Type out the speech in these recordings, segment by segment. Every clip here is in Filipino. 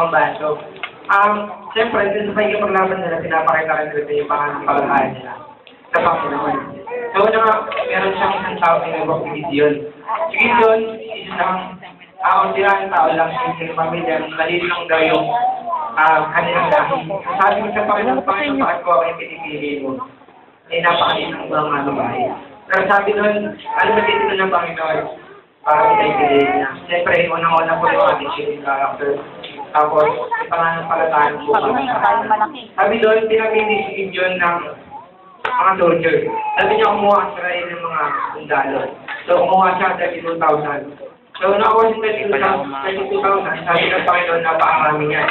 limang baso. Um, siyempre, dun sa pagkakapaglaban nila, pinapakita rin nila yung pananampalataya nila sa Panginoon. So, una nga, meron siyang isang tao na nabok ni Gideon. Si Gideon, isang kauntirang tao lang sa isang pamilya, maliit lang daw yung um, kanilang lahi. Sabi ko sa Panginoon, Panginoon, bakit ko ako yung pinipili mo? Eh, napakaliit ng mga babae. Pero sabi doon, ano ba dito ng Panginoon? Para kita ipiliin niya. Siyempre, unang-una po yung ating character. Tapos, ipananampalataan po kami. Sabi doon, pinamili si Gideon ng mga soldier. Sabi niya kumuha ang Israel ng mga sundalo. So, kumuha siya 32,000. So, nakuha siya 32,000. Sabi ng Panginoon, napakarami niya.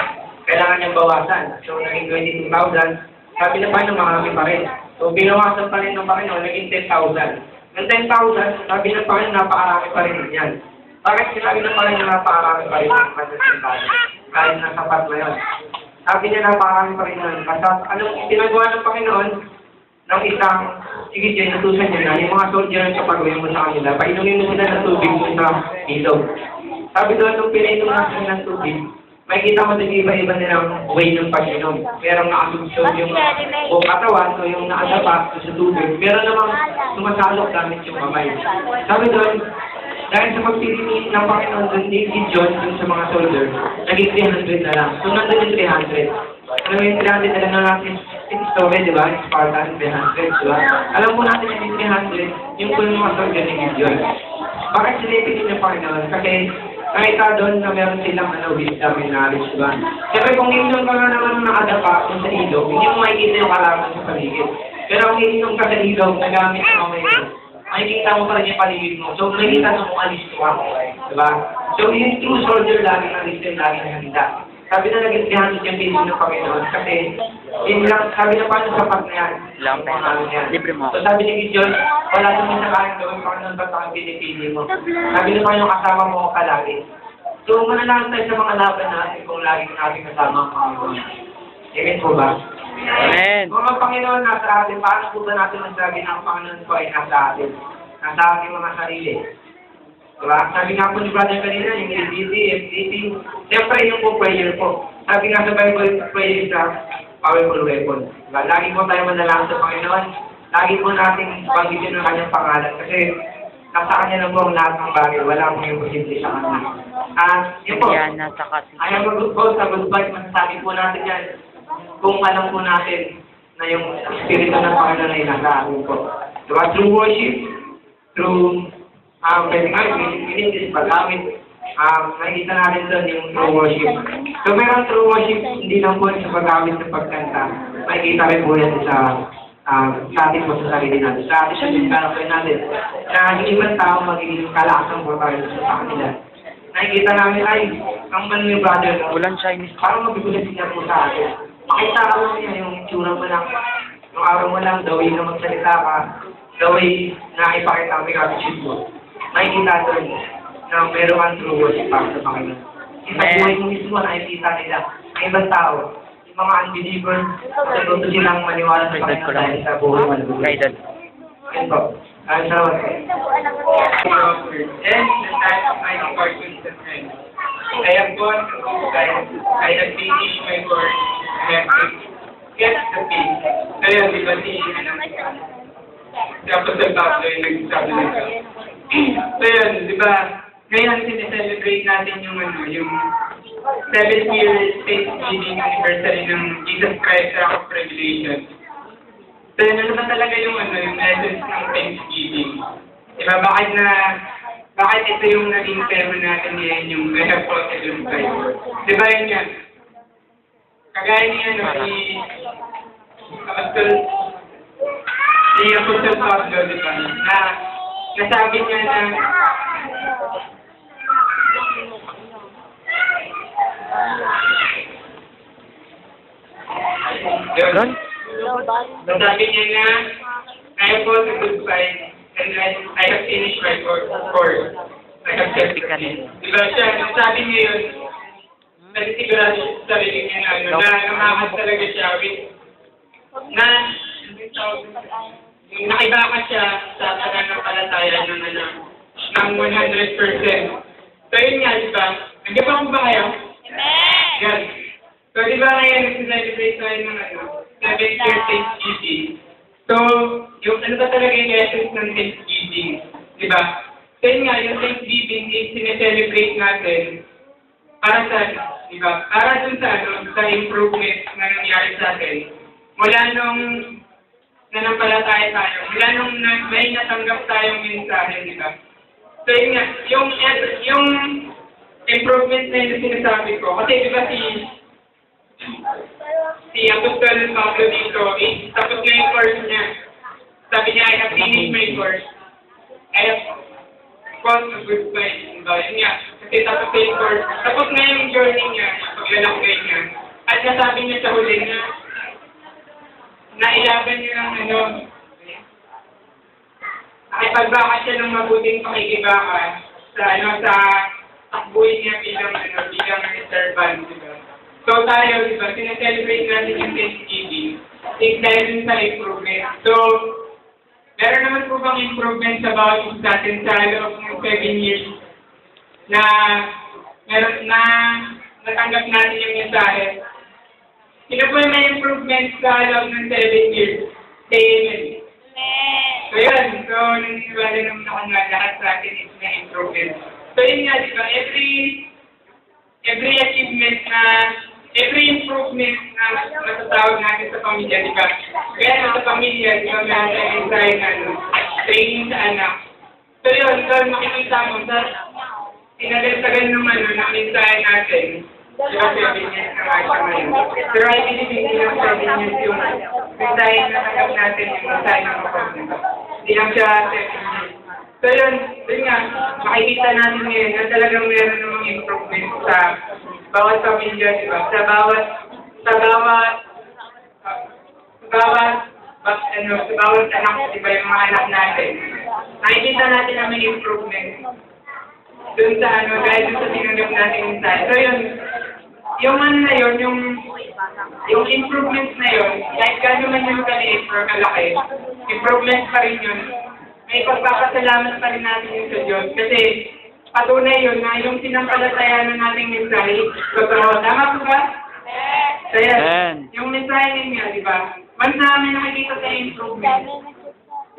Kailangan niyang bawasan. So, naging 22,000. Sabi na pa ng marami pa rin. So, binawasan pa rin ng Panginoon, naging 10,000. Ng 10,000, sabi ng Panginoon, napakarami pa rin yan. Bakit sinabi ng Panginoon, napakarami pa rin ang panasundalo? Kahit na sapat na yun. Sabi niya, napakarami pa rin yun. Kasi anong ginagawa ng Panginoon, ng isang, sige dyan, natusan niya na, yung mga soldier ang kapagawin mo sa kanila, painumin mo sila ng tubig mo sa ilog. Sabi doon, nung pinainom na sila ng tubig, makikita mo din iba-iba nilang way ng pag-inom. Merong nakasugsog yung buong katawan, so yung naadapat sa tubig. Meron namang sumasalok gamit yung kamay. Sabi doon, dahil sa pagpili ng Panginoon doon ni Gideon dun sa mga soldier, naging 300 na lang. So, nandun yung 300. Alam mo yung 300 na lang na natin yung story, di ba? Spartan, 300, di ba? Alam po natin yung 300, yung po yung mga soldier ni Gideon. Bakit sila ipili ng Panginoon? Kasi nakita doon na meron silang ano, wisdom and knowledge, di ba? Siyempre, kung inom ka nga naman nakadapa kung sa ilog, hindi mo makikita yung kalaman sa paligid. Pero kung inom ka sa ilog, nagamit ang mga makikita mo pa rin yung paligid mo. So, makikita mo kung alis ka. Diba? So, yung true soldier lagi na alis din, lagi na handa. Sabi na naging 300 yung piso ng Panginoon kasi yun lang, sabi na paano sapat na yan. Lang Kung ano yan. Libre mo. So sabi ni Gideon, wala naman sa kahit gawin Panginoon ba't ang pinipili mo? Sabi na Panginoon, kasama mo ako palagi. So manalangin tayo sa mga laban natin kung lagi natin kasama ang Panginoon. Amen po ba? Amen. Ang Panginoon nasa atin, paano po ba natin masabi ang Panginoon po ay nasa atin? Nasa ating mga sarili. Diba? Sabi nga po ni Brother kanina, yung LDT, FDT, siyempre yung po prayer po. Sabi nga sa Bible, prayer is a powerful weapon. Diba? Lagi po tayo manalangin sa Panginoon. Lagi po nating pagigin ng kanyang pangalan. Kasi nasa kanya lang po ang lahat ng bagay. Wala pong imposible sa kanya. Ah, yun po. Yan, nasa kasi. I am a good quote, a good vibe, masasabi po natin yan. Kung alam po natin na yung Espiritu ng Panginoon ay nasa atin po. Diba? Through worship, through, um, pinigis, pag-awit, um, nakikita natin doon yung true worship. So, meron true worship, hindi lang po sa pag-awit sa pagkanta. Makikita rin po yan sa um, sa ating po sa sarili natin. Sa ating sa character natin. Na hindi man tao magiging kalakang po tayo sa kanila. Nakikita namin, ay, ang man ni brother Chinese. parang mabibigat niya po sa atin. Makita mo niya yung itsura mo lang, yung araw mo lang, the way na magsalita ka, the way na ipakita mo yung attitude mo. Makikita doon na meron kang true worship para sa Panginoon. Isa Amen. buhay mo mismo nakikita nila ang ibang tao, yung mga unbelievers, natuto silang maniwala sa ko Panginoon lang. dahil sa buhay mo. Guided. Yan po. Ay, salamat po. Then, the time of my departure is friend. I have gone to. I have finished my work. To get the pay. Kaya, di ba, si, si Apostle Pablo yung di ba, ngayon sineselebrate natin yung, ano, yung seventh year Thanksgiving anniversary ng Jesus Christ Rock of Revelation. So, ano ba talaga yung, ano, yung essence ng Thanksgiving? Diba, bakit na, bakit ito yung naging tema natin ngayon, yung I have fought a good fight? Diba yun yan? Kagaya ni, ano, si Apostol, si Apostol Pablo, diba, na, nasabi niya na, yun, Doon? Sabi niya na, I have fought a good fight, and I, I have finished my course. I have kept the faith. Diba siya, sabi niya yun, nagsigurado siya sa sarili niya na, ano, na namakas talaga siya with, na, nakibakas siya sa pananampalataya ng, ano, ng 100%. So yun nga, diba, nandiyan ba akong ba kayo? Yan. So, di ba ngayon, nag-celebrate tayo ng ano, 7th year Thanksgiving. So, yung ano ba talaga yung essence ng Thanksgiving? Di ba? So, yun nga, yung Thanksgiving is sineselebrate natin para sa, di ba? Para dun sa, ano, sa improvement na nangyari sa atin. Mula nung nanampalataya tayo, mula nung na, may natanggap tayong mensahe, di ba? So, yun nga, yung, yung improvement na yung sinasabi ko, kasi di ba si si Apostol Pablo dito, eh, tapos na yung course niya. Sabi niya, I have finished my course. I have fought a good fight. Diba? Yun nga, na yung course. Tapos na yung journey niya, paglalakbay niya. At nasabi niya sa huli na, na ilaban niya ng ano, nakipagbaka siya ng mabuting pakikibaka sa ano sa takbuhin niya bilang ano bilang servant, di ba? So tayo, di ba, sineselebrate natin yung Thanksgiving. Is dahil dun sa improvement. So, meron naman po bang improvement sa bawat isa natin sa loob ng 7 years na meron na natanggap natin yung mensahe. Sino po yung may improvement sa loob ng 7 years? Say amen. So yun, so naniniwala naman ako na lahat sa atin is may improvement. So yun nga, di ba, every every achievement na every improvement na natatawag natin sa pamilya, di ba? Kaya sa pamilya, di ba, meron tayong tayo na ano, training sa anak. So yun, so makikita mo sa tinagagsagan ng ano, ng mensahe natin. Niya na nga siya ngayon. Pero I believe hindi lang niya yung mensahe na tanggap natin, yung mensahe ng kapatid. Hindi lang siya. So yun, yun nga, makikita natin ngayon na talagang meron namang improvement sa bawat pamilya, di ba? Sa bawat, sa bawat, sa bawat, bak, ano, sa bawat anak, di ba, yung mga anak natin. Nakikita natin na may improvement. Doon sa ano, dahil doon sa tinanggap natin yung. So yun, yung ano na yun, yung, yung improvement na yun, kahit gano'n man yung kaliit or kalaki, improvement pa rin yun may pagpapasalamat pa rin natin yun sa Diyos. Kasi patunay yun na yung sinampalataya na nating mensahe, totoo. Tama po ba? So yan, Amen. yung mensahe ninyo, di ba? Once na may nakikita sa improvement,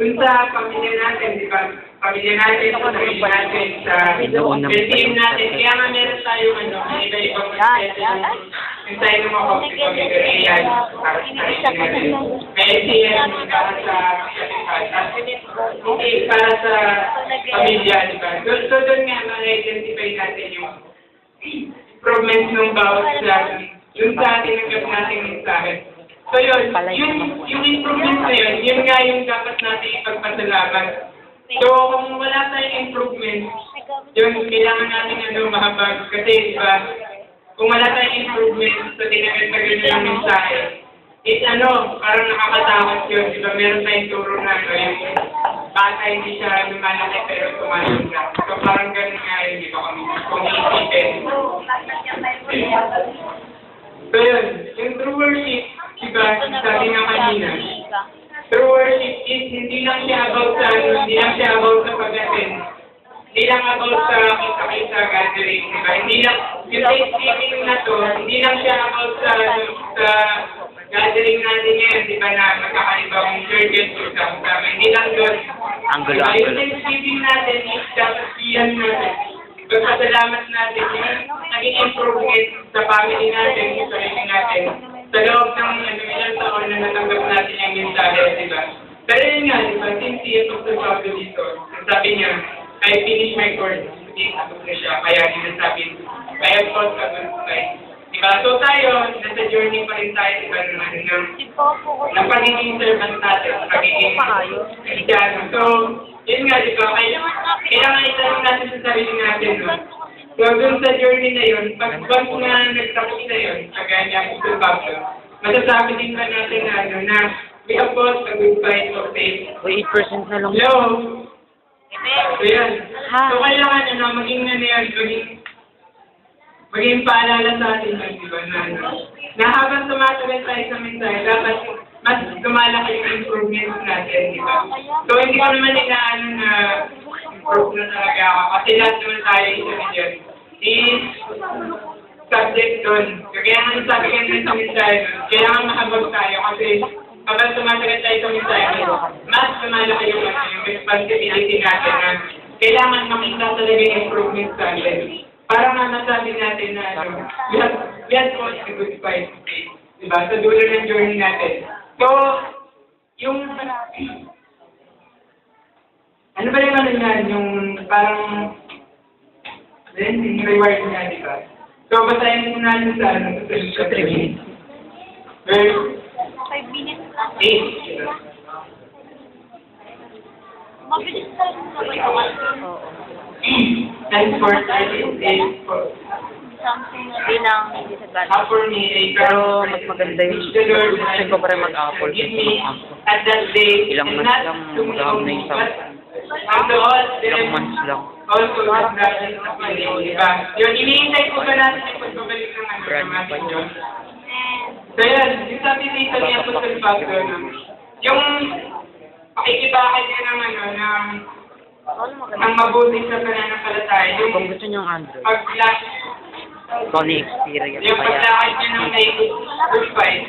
dun sa pamilya natin, di ba? Pamilya natin, sa pamilya natin, sa team tayo. natin. Kaya nga meron tayong ano, iba-ibang mensahe. Mensahe ng mga kapatid, pamilya para sa atin natin. May SCM para sa hindi para sa pamilya, di ba? So, so doon nga, ma-identify natin yung improvement ng bawat sa yung sa ating nagkap nating mensahe. So yun, yung, yung improvement na yun, yun nga yung dapat natin ipagpasalamat. So kung wala tayong improvement, yun, kailangan natin ano, mahabag. Kasi, di ba, kung wala tayong improvement sa tinagal-tagal na yung mensahe, is ano, parang nakakatakot yun. Di ba, meron tayong turo na ano, yung bata hindi siya lumalaki pero tumalong na. So parang ganun nga yun, di ba, kung, kung iisipin. So yun, yung true worship, di ba, sabi nga kanina, true worship is hindi lang siya about sa ano, hindi lang siya about sa pag-attend. Hindi lang about sa kita-kita gathering, di ba? Hindi lang, yung Thanksgiving na to, hindi lang siya about sa, ano, sa gathering natin ngayon, di ba, na magkakaibang churches o sa kasama. Hindi lang doon. Ang gulo, Diba, ang Yung gulo. Thanksgiving natin is dapat siyan natin. Pagpasalamat natin yung naging improvement sa family natin, sa sarili natin. Sa loob di ba? Pero yun nga, di ba, since si Dr. Pablo dito, sabi niya, I finished my course. Hindi tapos na siya, kaya sinasabi, I have taught a good fight. Diba? So tayo, nasa journey pa rin tayo, diba, ng, ano, ng, ng pagiging servant natin, pagiging kristyano. So, yun nga, di ba? Kaya- Kailangan itanong natin sa sarili natin, no? So, dun sa journey na yun, pag once na nagtapos na yun, kagaya niya Pablo, masasabi din ba natin na, ano, na we have fought a good fight of faith. Uy, 8% na lang. Hello? So, yan. Ha? So, kailangan, ano, maging ano yan, maging, maging paalala sa atin, yun, di ba, na, na habang tumatagal tayo sa mensahe, dapat mas lumalaki yung improvements natin, di ba? So, hindi ko naman inaano na improve na talaga ako, kasi lahat naman tayo isa million. Is, subject doon. Kaya nga sabi nga nila sa mensahe doon, kailangan mahabag tayo kasi kapag tumatagal tayo sa mensahe, mas lumalaki yung, responsibility natin na kailangan makita talaga yung improvement sa atin. Para nga nasabi natin na ano, we have, we have fought the good fight. Diba? Sa dulo ng journey natin. So, yung ano ba yung ano yan? Yung parang then yung reward niya, di ba? So, basahin mo natin sa ano, sa. Verse Five 8. Mabilis lang naman yung Oo. And for 13 days for something na Bilang disadvantage. How for me a Pero mas maganda yung- gusto ko pa rin mag-apple give me mag-apple. at that day, Ilang months lang, na yung sa- all Ilang months lang. also the Lord. Diba? Yun, iniintay ko ba natin yung pagbabalik ng ano, Brand So yan, yung sabi dito ni Apostle Pablo, no, yung pakikibakit niya ng ano, ng, ng mabuti sa pananampalataya, yung Kung gusto niyo ang Android, pagla, ikaw na experience yung kaya. paglakad niya ng may good fight.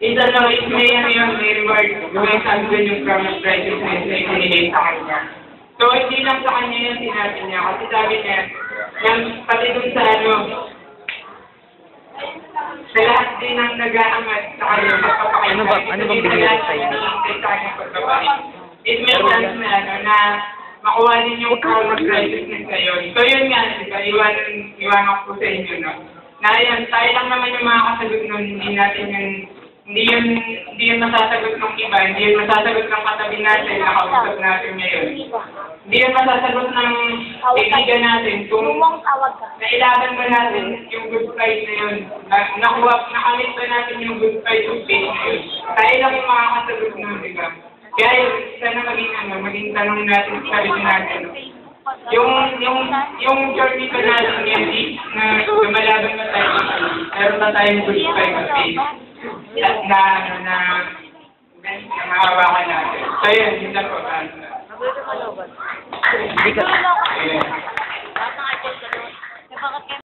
Isa no, is may ano yun, may reward. May sabi doon yung of righteousness na itinigay sa kanya. So, hindi lang sa kanya yung sinabi niya. Kasi sabi niya, yung pati dun sa ano, sa lahat din ng nag-aangat sa kanya, magpapakita. Ano ba- ano bang binigay sa inyo? Sa kanya pagbabae. It may chance na ano, na makuha din yung of righteousness sa iyo. So, yun nga, di ba, iwanan, iwanan ko sa inyo, no? Na yan, tayo lang naman yung mga kasagot nun, hindi natin yung hindi yun, hindi yun masasagot ng iba, hindi yun masasagot ng katabi natin, nakausap natin ngayon. Hindi yun masasagot ng kaibigan natin kung nailaban ba natin yung good fight na yun? Na, nakuha, nakamit ba natin yung good fight of faith na yun? Tayo lang yung makakasagot nun, di ba? Kaya yun, sana maging ano, maging tanong natin sa sarili natin. Yung, yung, yung journey ko natin ngayon na lumalaban na tayo, meron na tayong good fight of faith. Na, ano, na, na mahawakan natin. So yun, yun lang po. Hindi ka, Ayun.